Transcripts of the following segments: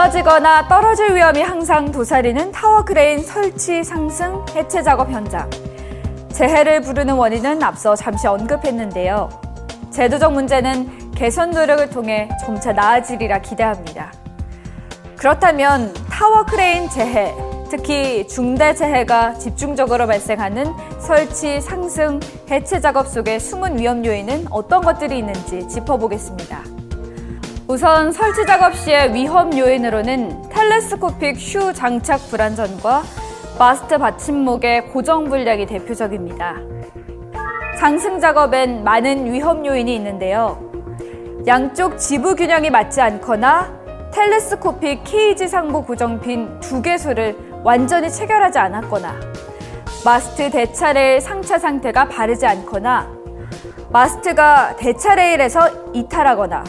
무너지거나 떨어질 위험이 항상 도사리는 타워 크레인 설치 상승 해체 작업 현장. 재해를 부르는 원인은 앞서 잠시 언급했는데요. 제도적 문제는 개선 노력을 통해 점차 나아지리라 기대합니다. 그렇다면 타워 크레인 재해, 특히 중대 재해가 집중적으로 발생하는 설치, 상승, 해체 작업 속의 숨은 위험 요인은 어떤 것들이 있는지 짚어보겠습니다. 우선 설치 작업 시의 위험 요인으로는 텔레스코픽 휴 장착 불안전과 마스트 받침목의 고정 불량이 대표적입니다. 상승 작업엔 많은 위험 요인이 있는데요. 양쪽 지부 균형이 맞지 않거나 텔레스코픽 케이지 상부 고정핀 두 개소를 완전히 체결하지 않았거나 마스트 대차 레일 상차 상태가 바르지 않거나 마스트가 대차 레일에서 이탈하거나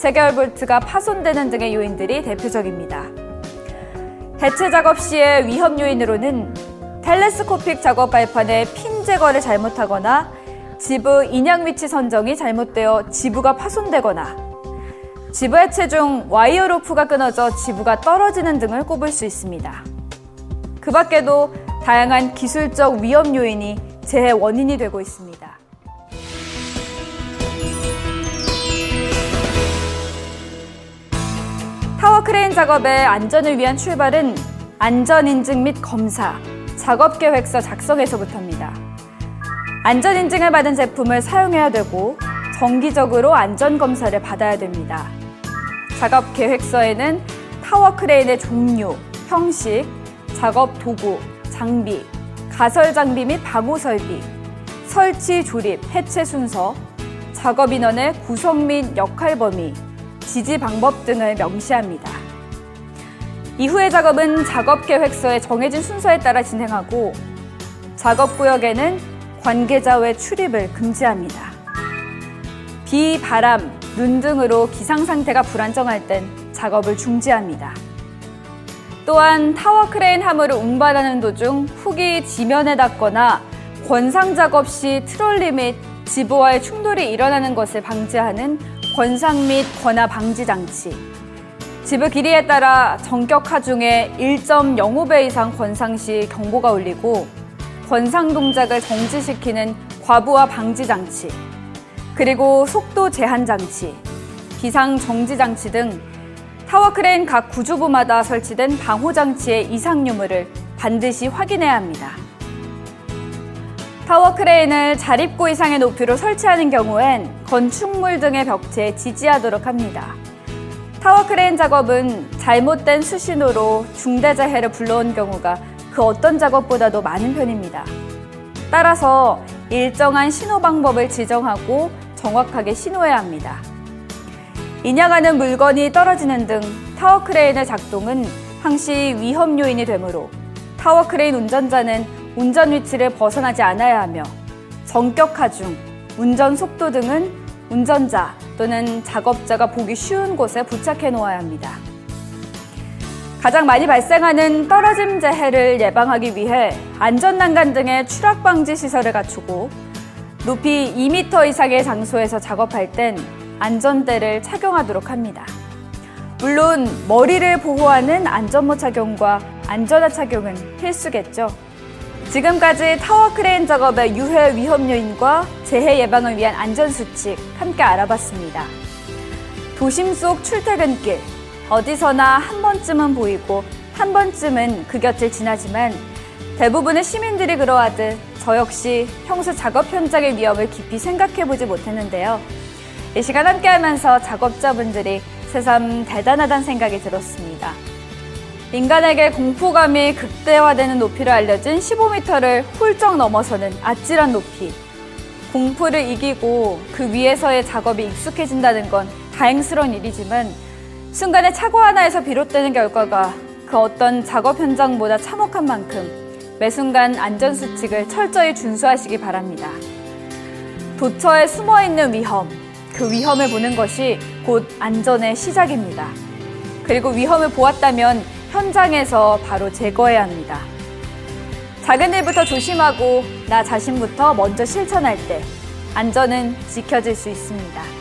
체결 볼트가 파손되는 등의 요인들이 대표적입니다. 대체 작업 시의 위험 요인으로는 텔레스코픽 작업 발판의 핀 제거를 잘못하거나 지부 인양 위치 선정이 잘못되어 지부가 파손되거나 지부 해체 중 와이어 로프가 끊어져 지부가 떨어지는 등을 꼽을 수 있습니다. 그 밖에도 다양한 기술적 위험 요인이 재해 원인이 되고 있습니다. 타워 크레인 작업의 안전을 위한 출발은 안전 인증 및 검사, 작업 계획서 작성에서부터입니다. 안전 인증을 받은 제품을 사용해야 되고 정기적으로 안전 검사를 받아야 됩니다. 작업 계획서에는 타워 크레인의 종류, 형식, 작업 도구, 장비, 가설 장비 및 방호 설비, 설치 조립, 해체 순서, 작업 인원의 구성 및 역할 범위, 지지 방법 등을 명시합니다. 이후의 작업은 작업 계획서에 정해진 순서에 따라 진행하고 작업 구역에는 관계자 외 출입을 금지합니다. 비, 바람, 눈 등으로 기상 상태가 불안정할 땐 작업을 중지합니다. 또한 타워 크레인 하물을 운반하는 도중 훅이 지면에 닿거나 권상 작업 시 트롤리 및 지부와의 충돌이 일어나는 것을 방지하는 권상 및 권하 방지 장치. 지부 길이에 따라 전격 하 중에 1.05배 이상 권상 시 경보가 울리고 권상 동작을 정지시키는 과부하 방지 장치. 그리고 속도 제한 장치, 비상 정지 장치 등 타워 크레인 각 구조부마다 설치된 방호 장치의 이상 유무를 반드시 확인해야 합니다. 타워 크레인을 자립고 이상의 높이로 설치하는 경우엔 건축물 등의 벽체에 지지하도록 합니다. 타워 크레인 작업은 잘못된 수신호로 중대재해를 불러온 경우가 그 어떤 작업보다도 많은 편입니다. 따라서 일정한 신호 방법을 지정하고 정확하게 신호해야 합니다. 인양하는 물건이 떨어지는 등 타워 크레인의 작동은 항시 위험 요인이 되므로 타워 크레인 운전자는 운전 위치를 벗어나지 않아야 하며 전격 하 중, 운전 속도 등은 운전자 또는 작업자가 보기 쉬운 곳에 부착해 놓아야 합니다. 가장 많이 발생하는 떨어짐 재해를 예방하기 위해 안전난간 등의 추락 방지 시설을 갖추고 높이 2m 이상의 장소에서 작업할 땐 안전대를 착용하도록 합니다. 물론 머리를 보호하는 안전모 착용과 안전화 착용은 필수겠죠. 지금까지 타워 크레인 작업의 유해 위험 요인과 재해 예방을 위한 안전 수칙 함께 알아봤습니다. 도심 속 출퇴근길 어디서나 한 번쯤은 보이고 한 번쯤은 그 곁을 지나지만 대부분의 시민들이 그러하듯 저 역시 평소 작업 현장의 위험을 깊이 생각해 보지 못했는데요. 이 시간 함께 하면서 작업자분들이 새삼 대단하다는 생각이 들었습니다. 인간에게 공포감이 극대화되는 높이로 알려진 15m를 훌쩍 넘어서는 아찔한 높이. 공포를 이기고 그 위에서의 작업이 익숙해진다는 건 다행스러운 일이지만 순간의 착오 하나에서 비롯되는 결과가 그 어떤 작업 현장보다 참혹한 만큼 매 순간 안전수칙을 철저히 준수하시기 바랍니다. 도처에 숨어 있는 위험, 그 위험을 보는 것이 곧 안전의 시작입니다. 그리고 위험을 보았다면 현장에서 바로 제거해야 합니다. 작은 일부터 조심하고 나 자신부터 먼저 실천할 때 안전은 지켜질 수 있습니다.